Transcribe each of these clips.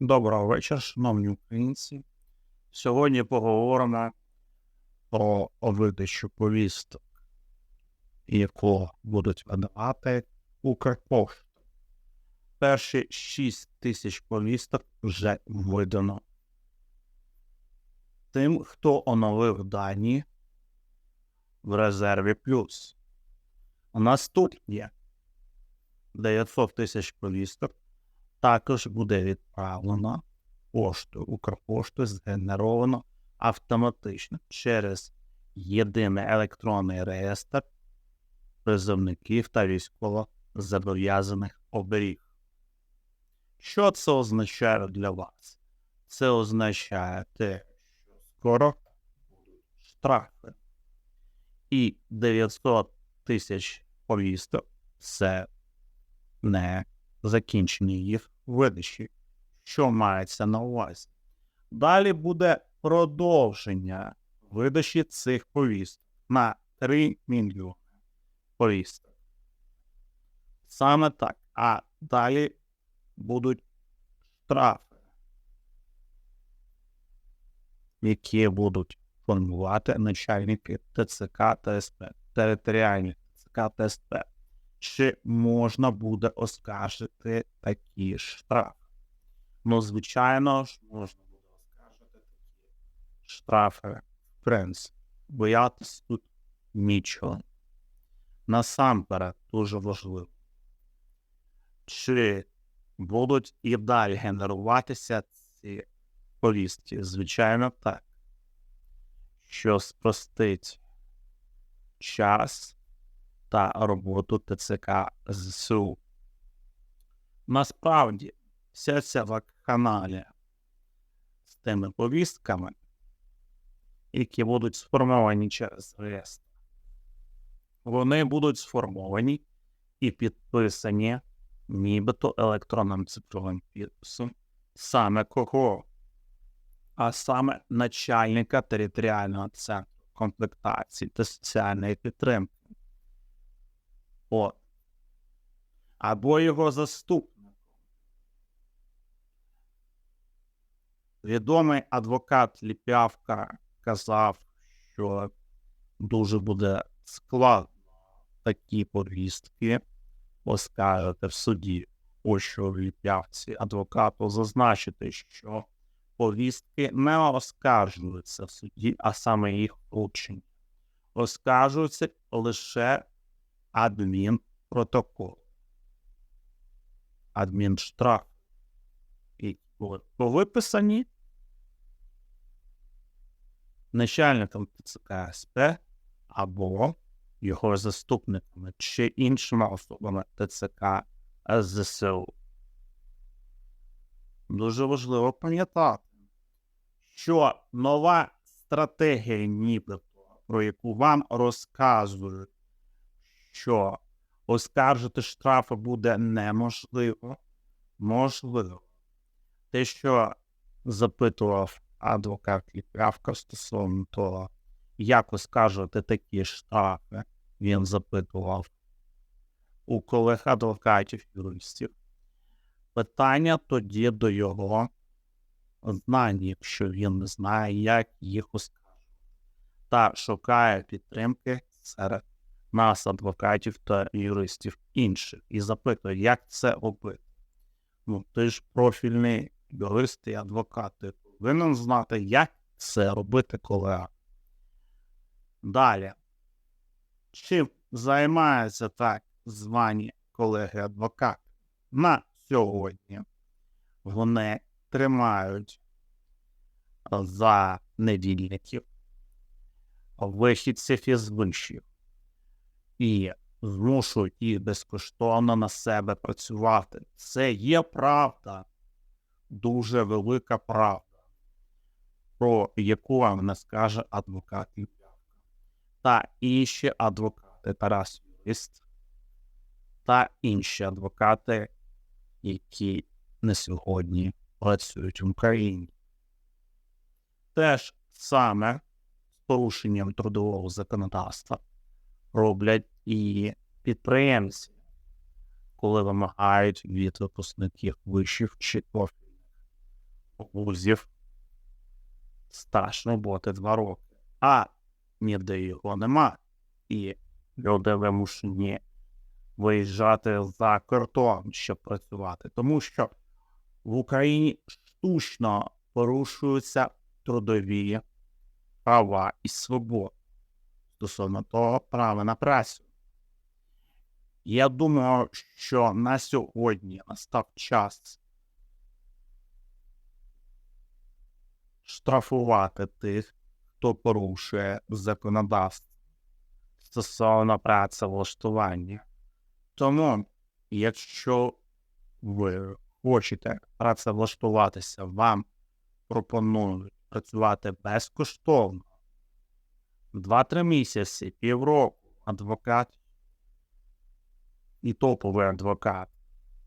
Доброго вечора, шановні українці. Сьогодні поговоримо про видачу повісток, яку будуть видавати Укрпошта. Перші 6 тисяч повісток вже видано. Тим, хто оновив дані в резерві плюс. У нас тут є 900 тисяч повісток також буде відправлено поштою Укрпошту згенеровано автоматично через єдиний електронний реєстр призовників та військовозобов'язаних оберіг. Що це означає для вас? Це означає те, що скоро будуть штрафи. І 900 тисяч повісток це не закінчення їх видачі, що мається на увазі. Далі буде продовження видачі цих повісток на 3 мільйони повісток. Саме так. А далі будуть штрафи, які будуть формувати начальники ТЦК та СП, територіальні ТЦК та СП чи можна буде оскаржити такі штрафи. Ну, звичайно ж, можна буде оскаржити такі штрафи, в принципі. Боятись тут нічого. Насамперед, дуже важливо, чи будуть і далі генеруватися ці повістки? Звичайно, так. Що спростить час та роботу ТЦК ЗСУ. Насправді, вся ця вакханалія з тими повістками, які будуть сформовані через реєстр, вони будуть сформовані і підписані нібито електронним цифровим підписом саме кого, а саме начальника територіального центру комплектації та соціальної підтримки. От. Або його заступником. Відомий адвокат Ліпявка казав, що дуже буде складно такі повістки оскаржити в суді. Ось в Ліпявці адвокату зазначити, що повістки не оскаржуються в суді, а саме їх вручення. Оскаржуються лише адмінпротокол. Адмінштраф. І були виписані начальником ТЦК СП або його заступниками чи іншими особами ТЦК ЗСУ. Дуже важливо пам'ятати, що нова стратегія, нібито, про яку вам розказують що оскаржити штрафи буде неможливо. Можливо. Те, що запитував адвокат Ліправка стосовно того, як оскаржувати такі штрафи, він запитував у колег адвокатів юристів. Питання тоді до його знань, якщо він не знає, як їх оскаржувати, та шукає підтримки серед нас, адвокатів та юристів інших, і запитує, як це робити. Ну, ти ж профільний юрист і адвокат, ти повинен знати, як це робити колега. Далі. Чим займаються так звані колеги-адвокати? На сьогодні вони тримають за недільників вихідців із вишів і змушують їх безкоштовно на себе працювати. Це є правда, дуже велика правда, про яку вам не скаже адвокат. Та інші адвокати Тарас Юрист та інші адвокати, які на сьогодні працюють в Україні. Теж саме з порушенням трудового законодавства роблять і підприємці, коли вимагають від випускників вишів чи профільних вузів стаж роботи два роки, а ніде його нема. І люди вимушені виїжджати за кордон, щоб працювати, тому що в Україні штучно порушуються трудові права і свободи стосовно того права на працю. Я думаю, що на сьогодні настав час штрафувати тих, хто порушує законодавство стосовно працевлаштування. Тому, якщо ви хочете працевлаштуватися, вам пропонують працювати безкоштовно 2-3 місяці, півроку, адвокат і топовий адвокат,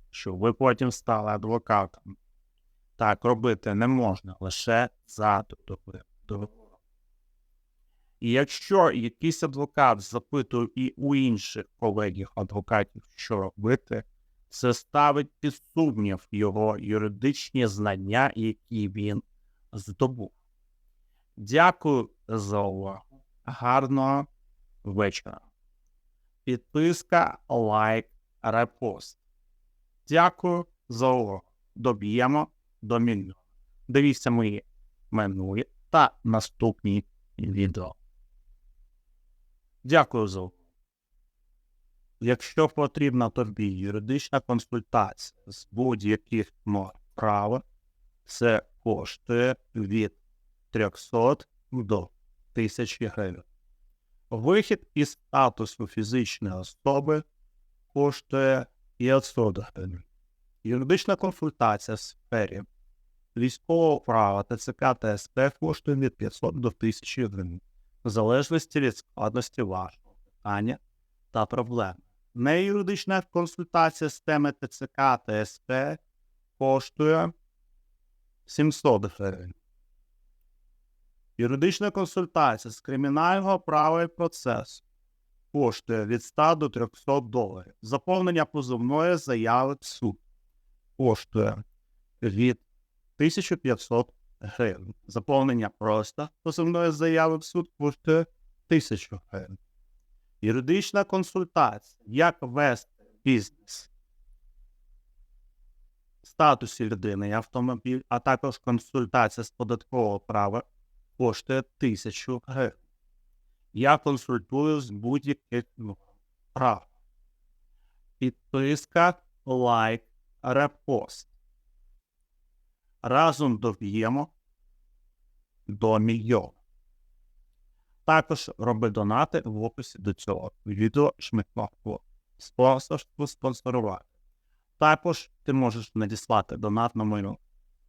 що ви потім стали адвокатом. Так робити не можна лише за договором. І якщо якийсь адвокат запитує і у інших колегів адвокатів, що робити, це ставить під сумнів його юридичні знання, які він здобув. Дякую за увагу. Гарного вечора. Підписка, лайк, репост. Дякую за увагу. Доб'ємо до мільйона. Дивіться мої минулі та наступні відео. Дякую за увагу. Якщо потрібна тобі юридична консультація з будь-яких норм права, це коштує від 300 до 1000 гривень. Вихід із статусу фізичної особи коштує 500 гривень. Юридична консультація в сфері військового права ТЦК та СП коштує від 500 до 1000 гривень, в залежності від складності вашого питання та проблеми. Неюридична консультація з теми ТЦК та СП коштує 700 гривень. Юридична консультація з кримінального права і процесу коштує від 100 до 300 доларів. Заповнення позовної заяви в суд коштує від 1500 гривень. Заповнення просто позовної заяви в суд коштує 1000 гривень. Юридична консультація, як вести бізнес, статусі людини і автомобіль, а також консультація з податкового права коштує 1000 гривень. Я консультую з будь-яких прав. Підписка, лайк, репост. Разом доб'ємо до мільйона. Також роби донати в описі до цього відео шмикнопку. Спонсорство спонсорувати. Також ти можеш надіслати донат на мою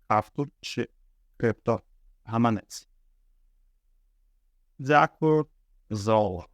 карту чи криптогаманець. Дякую за увагу.